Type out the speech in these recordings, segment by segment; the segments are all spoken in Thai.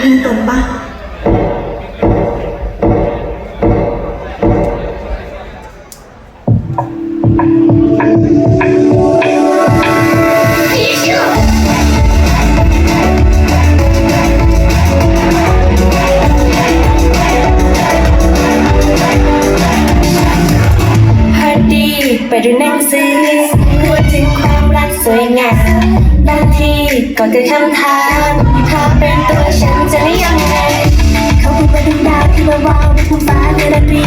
แห้งตนปะพอดีไปดูหนังสือพูดถึงความรักสวยงามบางทีก็เกิดคำถาม all the cool that I be.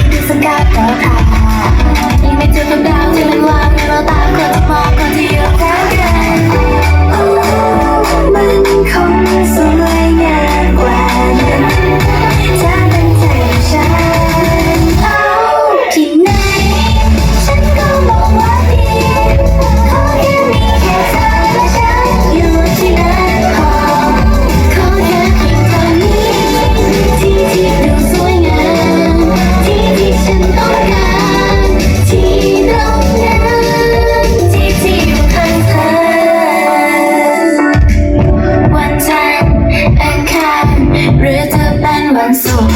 so